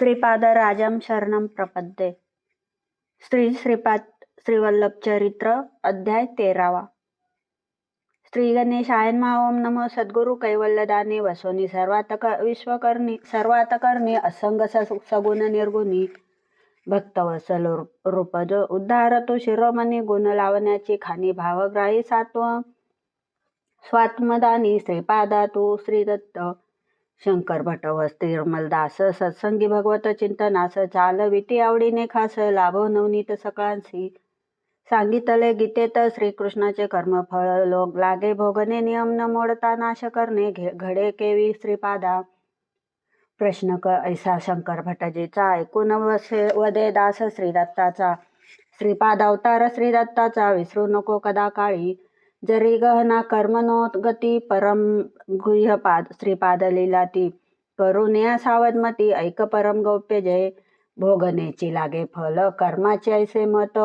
श्रीपादराजं शरणं प्रपद्ये. श्री श्रीपाद श्रीवल्लभ चरित्र अध्याय तेरावा. श्री गणेशायन ओम नमो सद्गुरु कैवल्यदाने वसोनी सर्वातक विश्वकर्णी सर्वातकर्णी असंग स- सगुण निर्गुणी. वसल रूप- रूपज उद्धार तो शिरोमणी गुण लावण्याची खाणी भावग्राही सात्व. स्वात्मदानी श्रीपादा तू श्रीदत्त. शंकर भट वस्तिर्मलदास सत्संगी भगवत चिंतनास चाल विटी आवडीने खास लाभो नवनीत सकाळसी सांगितले गीतेत श्रीकृष्णाचे कर्मफळ लोक लागे भोगने नियम न मोडता नाश करणे घे- घडे केवी श्रीपादा. प्रश्न क ऐसा शंकर भटजीचा ऐकून वसे वदे दास श्रीदत्ताचा. श्रीपाद अवतार श्रीदत्ताचा विसरू नको कदा काळी. जरी गहना कर्मनो गती परम गुह्यपाद श्रीपाद लीलाती करुण्या सावधमती ऐक परम गौप्य जय। भोगनेची लागे फल कर्माचे ऐसे मत।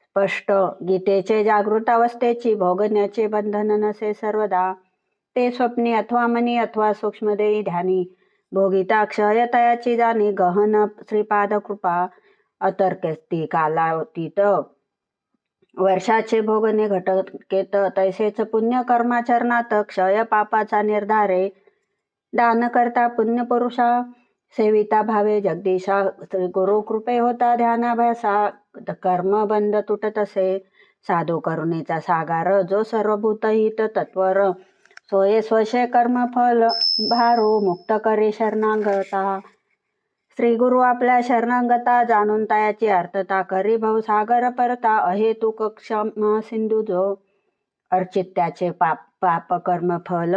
स्पष्ट गीतेचे जागृत अवस्थेची भोगण्याचे बंधन नसे सर्वदा। ते स्वप्नी अथवा मनी अथवा सूक्ष्मदेही ध्यानी। भोगिता क्षयतयाची जाणी गहन श्रीपाद कृपा अतर्कस्ती कालातीत। वर्षाचे भोगणे घटकेत तैसेच पुण्य कर्माचरणात क्षय पापाचा निर्धारे दान करता पुण्य पुरुषा सेविता भावे जगदीशा श्री गुरु कृपे होता ध्यानाभ्यासा कर्म बंद तुटत असे साधू करुणेचा सागार जो सर्वभूत हित तत्वर सोये स्वशे कर्म फल भारू मुक्त करे शरणांगता। श्री गुरु आपल्या शरणांगता जाणून तयाची अर्थता करी. भवसागर परता अहेतुक क्षमा सिंधू जो. अर्चित त्याचे पाप पाप कर्म फल.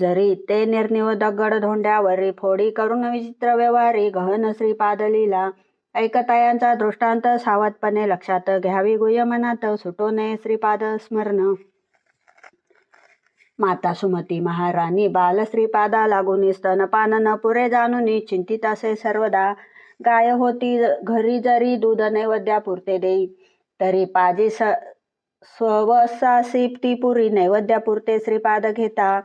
जरी ते निर्निव दगड धोंड्यावरी फोडी करून विचित्र व्यवहारी गहन श्री पादलीला ऐकतायांचा दृष्टांत सावधपणे लक्षात घ्यावी. गुह्य मनात सुटो नये श्रीपाद स्मरण. माता सुमती महाराणी बालश्रीपादा लागून स्तनपान न पुरे जाणून चिंतित असे सर्वदा. गाय होती घरी जरी दूध नैवेद्या पुरते देई तरी पाजी स स्वसासी ती पुरी नैवेद्यापुरते श्रीपाद घेता.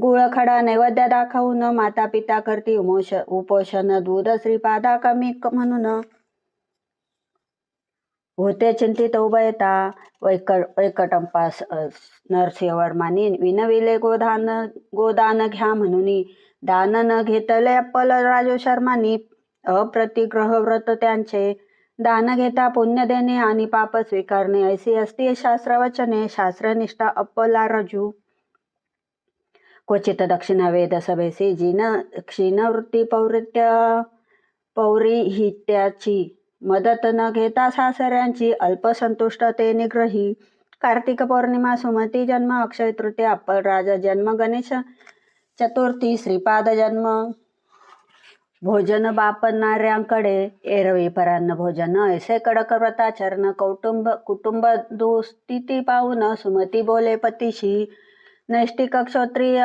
गुळखडा नैवेद्य दाखवून माता पिता करती उमोष उपोषण दूध श्रीपादा कमी क- म्हणून. होते चिंतित उभयता वैक वैकटंपास नरसिंहवर्मानी विनविले गोदान गोदान घ्या म्हणून. दान न घेतले अप्पल राजू शर्मानी अप्रतिग्रह व्रत त्यांचे. दान घेता पुण्य देणे आणि पाप स्वीकारणे ऐसी असती शास्त्रवचने शास्त्रनिष्ठा अप्पला रजू क्वचित दक्षिण वेद सभेसी जिन क्षीणवृत्ती पौरित्य पौरीहित्याची मदत न घेता सासऱ्यांची अल्पसंतुष्टते निग्रही कार्तिक पौर्णिमा सुमती जन्म अक्षय तृतीया राज जन्म गणेश चतुर्थी श्रीपाद जन्म. भोजन बापणाऱ्यांकडे एरवी परान्न भोजन ऐसे कडक व्रताचरण कौटुंब कुटुंब दुस्थिती पाहून सुमती बोले पतीशी. नैष्टिक क्षत्रिय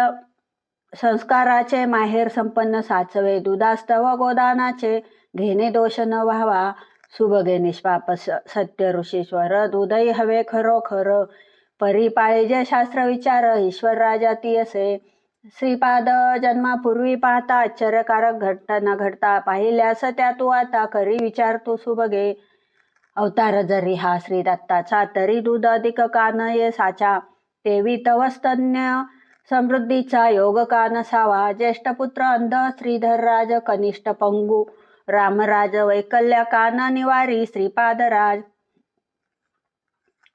संस्काराचे माहेर संपन्न साचवे दुधास्तव गोदानाचे घेणे दोष न व्हावा. सुभगे निष्पाप स- सत्य ऋषीश्वर दुधई हवे खरो खर परी पाळिजे शास्त्र विचार ईश्वर राजा ती असे श्रीपाद जन्मापूर्वी पाहता आश्चर्यकारक घटना घडता पाहिल्यास त्या तू आता करी विचार तू सुभगे। अवतार जरी हा श्री दत्ताचा तरी दूध अधिक कान ये साचा। तेवी तवस्तन्य समृद्धीचा योग का नसावा ज्येष्ठ पुत्र अंध श्रीधर राज कनिष्ठ पंगू। रामराज वैकल्य कान निवारी श्रीपादराज.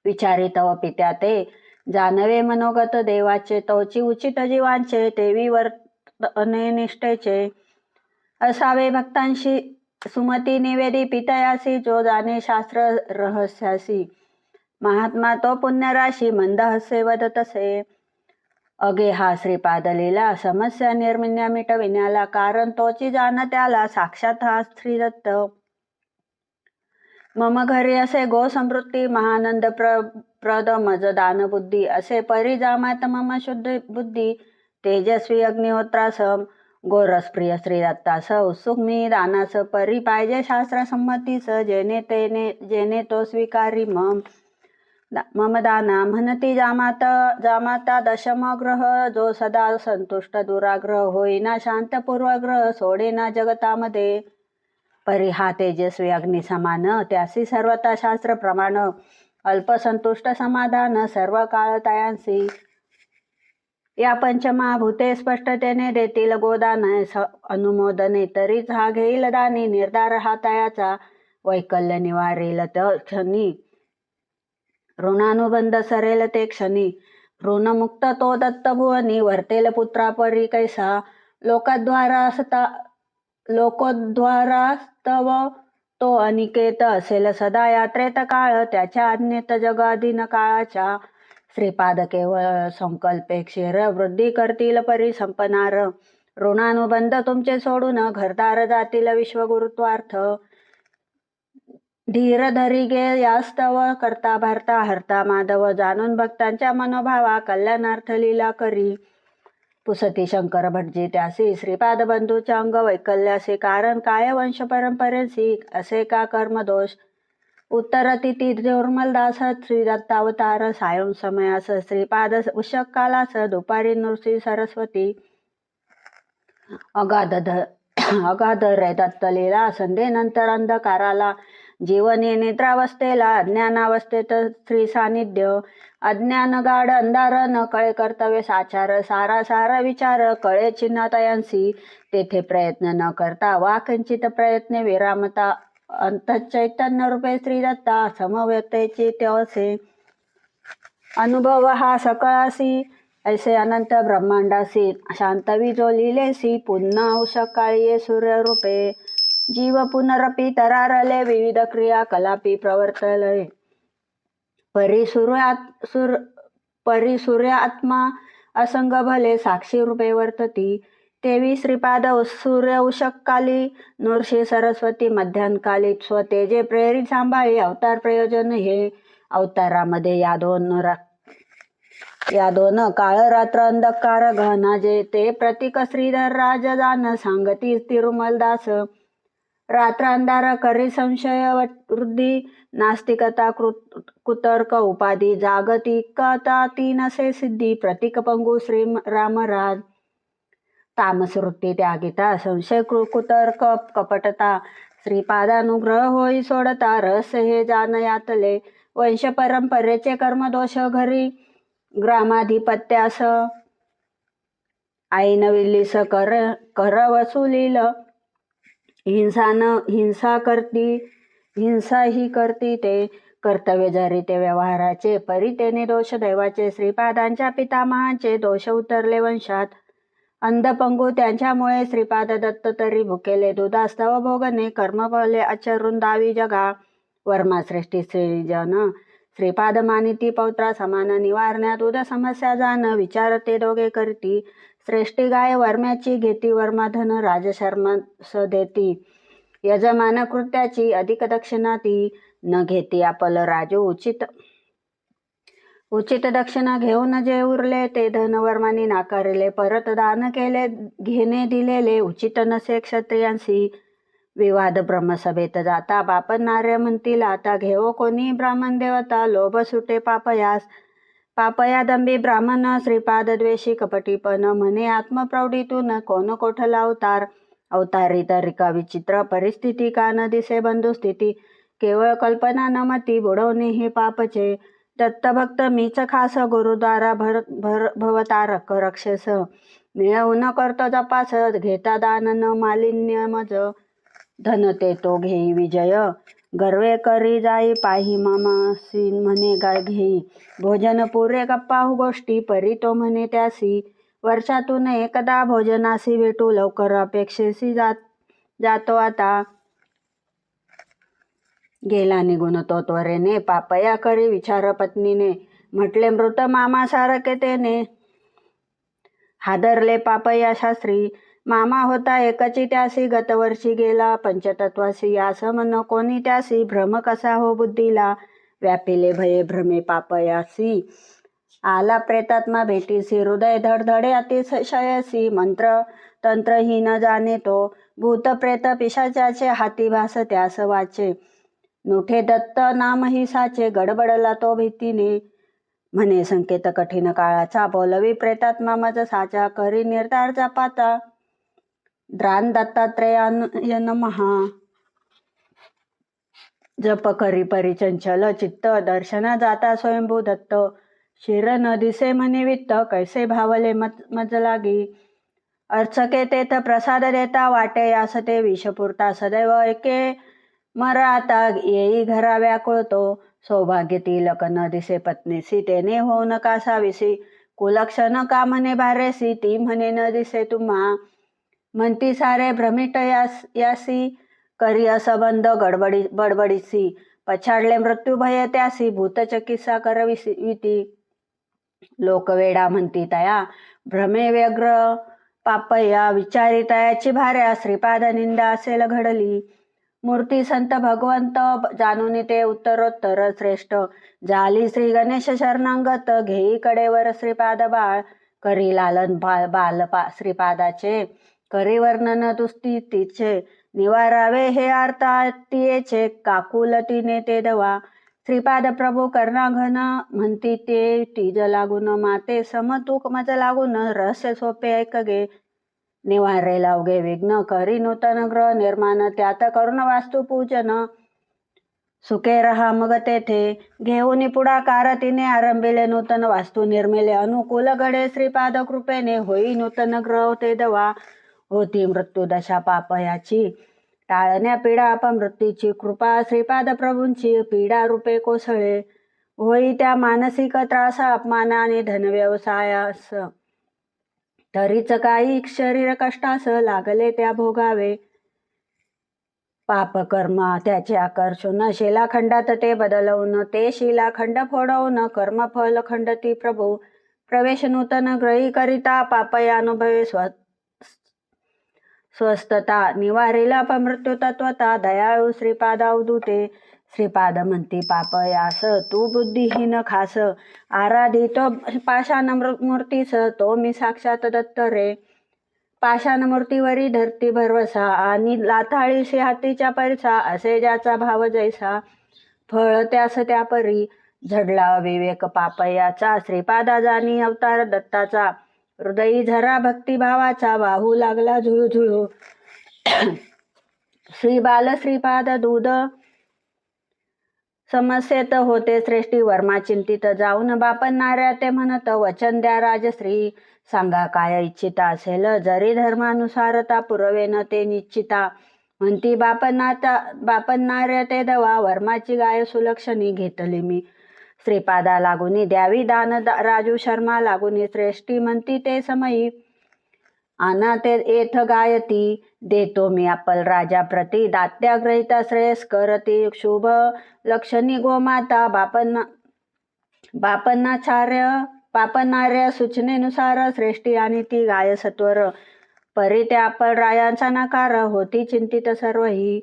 विचारितव पित्या ते जानवे मनोगत देवाचे तोची उचित जीवांचे तेवी वर्तने निष्ठेचे. असावे भक्तांशी सुमती निवेदी पितयासी जो जाणे शास्त्र रहस्यासी. महात्मा तो पुण्यराशी मंद हसे वदतसे. अगे हा श्रीपाद लीला समस्या निर्मिन्या मिटविण्याला कारण तोची जाण त्याला साक्षात हा श्रीदत्त मम घरी असे गो समृद्धी महानंद प्र प्रद मज दान बुद्धी असे परी जामात मम शुद्ध बुद्धी तेजस्वी अग्निहोत्रास गोरस प्रिय श्रीदत्तास उत्सुक मी दानास परी पाहिजे शास्त्र संमतीस जेने तेने जेने तो स्वीकारी मम मम दाना म्हणती जामाता जामाता दशमग्रह जो सदा संतुष्ट दुराग्रह होईना शांत पूर्वग्रह सोडेना जगतामध्ये. परी हा तेजस्वी अग्निसमान त्यासी सर्वता शास्त्र प्रमाण अल्पसंतुष्ट समाधान सर्व काळ तयांसी या पंचमहाभूते स्पष्टतेने देतील गोदान स अनुमोदने तरीच हा घेईल दानी निर्धार हा तयाचा वैकल्य निवारेल त क्षणी. ऋणानुबंध सरेल ते क्षणी. ऋणमुक्त तो दत्तभुवनी वर्तेल पुत्रापरी कैसा. लोकद्वारास्ता लोकोद्वारास्तव तो अनिकेत असेल सदा यात्रेत काळ त्याच्या आज्ञेत जगाधीन काळाच्या. श्रीपाद केवळ संकल्पे क्षीर वृद्धी करतील परी संपणार ऋणानुबंध तुमचे सोडून घरदार जातील विश्वगुरुत्वार्थ. धीर यास्तव करता भरता हरता माधव जाणून भक्तांच्या मनोभावा कल्याणार्थ लीला करी. पुसती शंकर भटजी त्यासी श्रीपाद बंधूच्या अंग वैकल्यासी कारण काय वंश परंपरेसी असे का कर्मदोष उत्तर तिथी दुर्मलदास श्री दत्तावतार सायं समयास श्रीपाद उषक कालास दुपारी नृसिंह सरस्वती. अगाध अगाध रे दत्तलीला संध्येनंतर अंधकाराला जीवने निद्रावस्थेला अज्ञानावस्थेत श्री सानिध्य अज्ञान गाढ अंधार न कळे कर्तव्य साचार सारा सारा विचार कळे चिन्हातयांसी तेथे प्रयत्न न करता वा किंचित प्रयत्न विरामता अंतचैतन्य रूपे स्त्री दत्ता समव्यतेची असे अनुभव हा सकळासी ऐसे अनंत ब्रह्मांडासी शांतवी जो लिलेसी पुन्हा उषकाळी सूर्यरूपे. जीव पुनरपी तरारले विविध क्रिया कलापी प्रवर्तले. परी सुर परी सूर्य आत्मा असंग भले साक्षी रूपे वर्तती. तेवी श्रीपाद सूर्य उषककाली नृषी सरस्वती मध्यान्हकाली स्वतेजे प्रेरित सांभाळी अवतार प्रयोजन हे. अवतारामध्ये या दोन या दोन काळ रात्र अंधकार घना जे ते प्रतीक श्रीधर राज जान सांगती तिरुमलदास. रात्र अंधार करी संशय वृद्धी नास्तिकता कृत कुतर्क उपाधी जागतिकता तीन नसे सिद्धी प्रतीक पंगू श्री रामराज. तामस वृत्ती त्यागिता संशय कृ कुतर्क कपटता श्रीपादानुग्रह होई सोडता रस हे जान यातले वंश परंपरेचे कर्मदोष घरी ग्रामाधिपत्यास. आईन विल्लीस कर कर वसुलील हिंसान हिंसा करती हिंसा ही करती ते कर्तव्य जरी ते व्यवहाराचे परी तेने दोष दैवाचे श्रीपादांच्या पितामहाचे दोष उतरले वंशात. अंधपंगू त्यांच्यामुळे श्रीपाद दत्त तरी भुकेले दुधास्तव भोगने कर्मफले आचरून दावी जगा. वर्माश्रेष्ठी श्रीजन श्रीपाद मानिती पौत्रा समान निवारण्यात उद समस्या जाण विचारते दोघे करती. श्रेष्ठी गाय वर्म्याची घेती वर्माधन स देती यजमान कृत्याची अधिक दक्षिणा ती न घेती आपल राजू उचित. उचित दक्षिणा घेऊन जे उरले ते धनवर्मानी नाकारले. परत दान केले घेणे दिलेले उचित नसे क्षत्रियांशी. विवाद ब्रह्मसभेत जाता बापन नार्य म्हणतील आता घेवो कोणी ब्राह्मण देवता लोभ सुटे पापयास पापयादंबी ब्राह्मण श्रीपादद्वेषी कपटीपण म्हणे आत्मप्रौढीतून कोण कोठला अवतार? अवतारी रिका विचित्र परिस्थिती का न दिसे बंधुस्थिती केवळ कल्पना न मती बुडवणे हे पापचे. दत्तभक्त मीच खास गुरुद्वारा भर भर भवतारक रक्षस. मिळवून करतो जपास घेता दान न मालिन्य मज. धन ते तो घेई विजय. गर्वे करी जाई पाही मामासी म्हणे गाय घेई. भोजन पुरे गप्पा गोष्टी परी तो म्हणे त्यासी. वर्षातून एकदा भोजनासी भेटू लवकर अपेक्षेसी जात जातो आता. गेला निघून तो त्वरेने पापया करी विचार पत्नीने. म्हटले मृत मामा सारखे तेने. हादरले पापया शास्त्री मामा होता एकची त्यासी गतवर्षी गेला पंचतत्वासी यास मन कोणी त्यासी भ्रम कसा हो बुद्धीला? व्यापिले भये भ्रमे पापयासी आला प्रेतात्मा भेटीसी हृदय धडधडे अतिशयसी. मंत्र तंत्रहीन न जाणे तो. भूत प्रेत पिशाच्याचे हाती भास त्यास वाचे. नुठे दत्त नामही साचे गडबडला तो भीतीने. म्हणे संकेत कठीण काळाचा बोलवी प्रेतात्मा मज साचा करी निर्धारचा पाता. द्रान दत्तात्रेयाय महा जप करी परिचंचल चित्त दर्शना जाता स्वयंभू दत्त। शिर न दिसे म्हणे वित्त कैसे भावले मत मज लागी। अर्चके तेथ प्रसाद देता वाटे यासते विषपुरता सदैव एके मराता येई घरा व्याकुळतो। सौभाग्य तिलक न दिसे पत्नीसी तेने हो नका साविसी कुलक्षण का म्हणे भारेसी ती म्हणे न दिसे तुम्हा। म्हणती सारे भ्रमिट यास यासी करी असंबंध गडबडी बडबडीसी पछाडले मृत्यू भय त्यासी भूतचकित्सा करविती लोकवेडा म्हणती तया भ्रमे व्यग्र पापया विचारी तयाची भाऱ्या श्रीपाद निंदा असेल घडली मूर्ती संत भगवंत जाणून ते उत्तरोत्तर श्रेष्ठ जाली श्री गणेश शरणांगत घेई कडेवर श्रीपाद बाळ करी लालन बाल बाल पा श्रीपादाचे करी वर्णन तुस्ती तिचे. निवारावे हे आर्तातियेचे काकुलतीने ते दवा. श्रीपाद प्रभू कर्णाघन म्हणती ते तीज लागून माते समतूक मज लागून रहस्य सोपे ऐकगे. निवारे लावगे विघ्न करी नूतन ग्रह निर्माण त्यात करुण वास्तू पूजन. सुखे रहा मग तेथे. घेऊन पुढाकार तिने आरंभिले नूतन वास्तू निर्मिले. अनुकूल घडे श्रीपाद कृपेने होई नूतन ग्रह ते दवा. होती मृत्यू दशा पापयाची. टाळण्या पीडा अपमृत्यूची कृपा श्रीपाद प्रभूंची पीडा रूपे कोसळे. होई त्या मानसिक त्रास अपमान आणि धनव्यवसायास तरीच काही शरीर कष्टास लागले त्या भोगावे. पापकर्म त्याचे आकर्षण शिलाखंडात ते बदलवून ते शिलाखंड फोडवून कर्मफल खंडती प्रभू. प्रवेश नूतन ग्रही करिता पापयानुभवे स्व स्वस्थता निवारीला अपमृत्यू तत्वता दयाळू श्रीपाद अवधूते श्रीपाद म्हणती पाप यास तू बुद्धिहीन खास. आराधितो पाषाण मूर्तीस तो मी साक्षात दत्त रे. पाषाण मूर्तीवरी धरती भरवसा आणि लाथाळीशी हातीच्या परिसा असे ज्याचा भाव जैसा. फळ त्यास त्या परी झडला विवेक पापयाचा श्रीपादा जाणी अवतार दत्ताचा. हृदयी झरा भक्तिभावाचा वाहू लागला झुळझुळू. श्री बाल श्रीपाद दूध समस्येत होते श्रेष्ठी वर्मा चिंतित जाऊन बापणाऱ्या ते म्हणत वचन द्या राजश्री सांगा काय इच्छिता असेल जरी धर्मानुसारता पुरवेन ते निश्चिता म्हणती बापनाता बापणाऱ्या ते दवा वर्माची गाय सुलक्षणी घेतली मी. श्रीपादा लागुनी द्यावी दान राजू शर्मा लागुनी श्रेष्ठी म्हणती ते समयी. आना ते येथ गायती देतो मी आपल राजा प्रती दात्या ग्रहिता श्रेयस करती. शुभ लक्षणी गोमाता बापन्ना बापन्नाचार्य पापनार्य सूचनेनुसार श्रेष्ठी आणि ती गाय सत्वर परी त्या आपण रायांचा नकार होती चिंतित सर्व ही.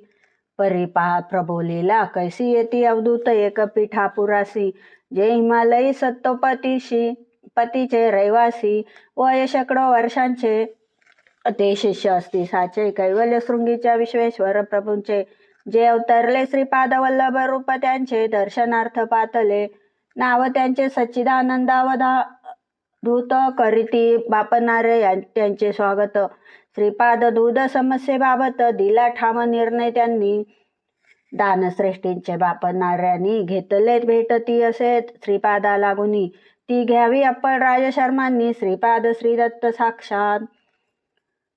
परी पहा प्रबोलीला कैसी येती अवधूत एक पिठापुरासी. जे हिमालयी सत्तोपतीशी पतीचे रहिवासी वय शेकडो वर्षांचे ते शिष्य असती साचे कैवल्य शृंगीच्या विश्वेश्वर प्रभूंचे जे अवतरले श्रीपाद वल्लभ रूप त्यांचे दर्शनार्थ पातले नाव त्यांचे सच्चिदानंदावधा धूत करीती बापणारे यां- त्यांचे स्वागत. श्रीपाद दूध समस्येबाबत दिला ठाम निर्णय त्यांनी दानश्रेष्ठींचे बापणाऱ्यांनी घेतले भेटती असे श्रीपादा लागुनी ती घ्यावी आपण राजशर्मांनी. श्रीपाद श्रीदत्त साक्षात.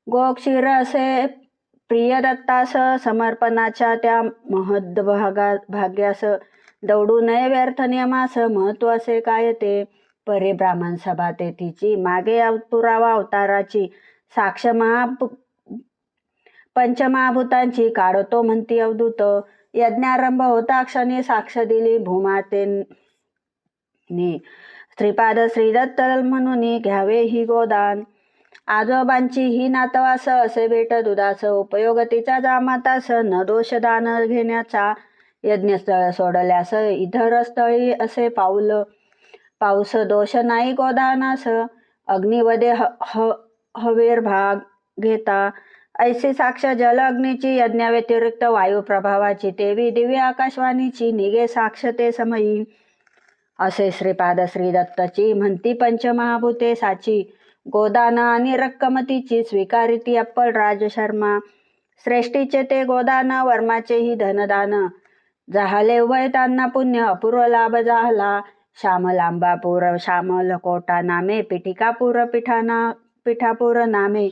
गोक्षीर असे प्रिय दत्तास समर्पणाच्या त्या महद भागा भाग्यास दौडू नये व्यर्थ नियमास महत्त्व असे काय ते? परे ब्राह्मण सभा ते तिची मागे पुरावा अवताराची साक्ष महा पंचमहाभूतांची काढतो म्हणती अवधूत. यज्ञारंभ होता क्षणी साक्ष दिली भूमातेनी श्रीपाद श्रीदत्त म्हणून घ्यावे ही गोदान. आजोबांची ही नातवास असे भेट दुधास उपयोग तिचा जामातास न दोष दान घेण्याचा यज्ञस्थळ सोडल्यास इधर स्थळी असे पाऊल पाऊस दोष नाही गोदानास. अग्निवदे ह ह- हवेर भाग घेता. ऐसी साक्ष जलअग्नीची यज्ञाव्यतिरिक्त वायुप्रभावाची देवी दिव्य आकाशवाणीची निगे साक्ष ते समयी. असे श्रीपाद श्री दत्तची म्हणती पंचमहाभूते साची. गोदान आणि रक्कमतीची स्वीकारिती अप्पल राज शर्मा श्रेष्ठीचे ते गोदान वर्माचेही धनदान. जाहले उभय त्यांना पुण्य अपूर्व लाभ झाला. श्यामलांबापूर श्यामल कोटा नामे पिठिकापूर पिठाना पिठापूर नामे.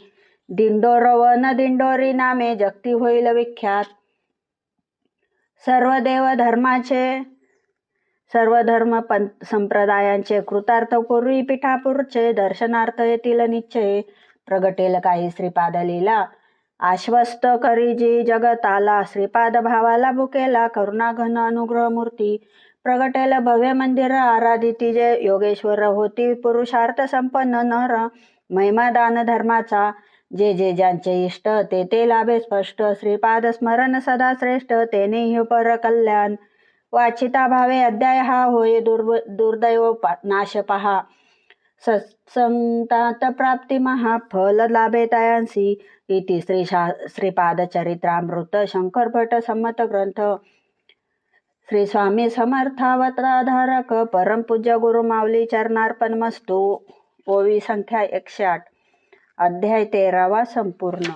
दिंडोर व न दिंडोरी नामे जगती होईल विख्यात. सर्व देव धर्माचे सर्व धर्म संप्रदायांचे कृतार्थ पूर्वी पिठापूरचे दर्शनार्थ येतील निश्चय. प्रगटेल काही श्रीपाद लीला आश्वस्त करीजी जगताला श्रीपाद भावाला बुकेला करुणा घन अनुग्रह मूर्ती. प्रगटेल भव्य मंदिर आराधिती जे योगेश्वर होती पुरुषार्थ संपन्न नर महिमादान धर्माचा. जे जे ज्यांचे इष्ट ते ते लाभे स्पष्ट. श्रीपाद स्मरण सदा श्रेष्ठ तेने पर कल्याण. वाचिता भावे अध्याय हा होय दुर्व दुर्दैव पा- नाश पहा. सत्संतात प्राप्ती महाफल लाभे तयांसी. इति श्री शा श्रीपाद चरित्रामृत शंकर भट संमत ग्रंथ. श्री स्वामी समर्थावताधारक परमपूज्य गुरु माऊली चरणार्पण मस्तू ओवी संख्या एकशे आठ. अध्याय तेरावा संपूर्ण.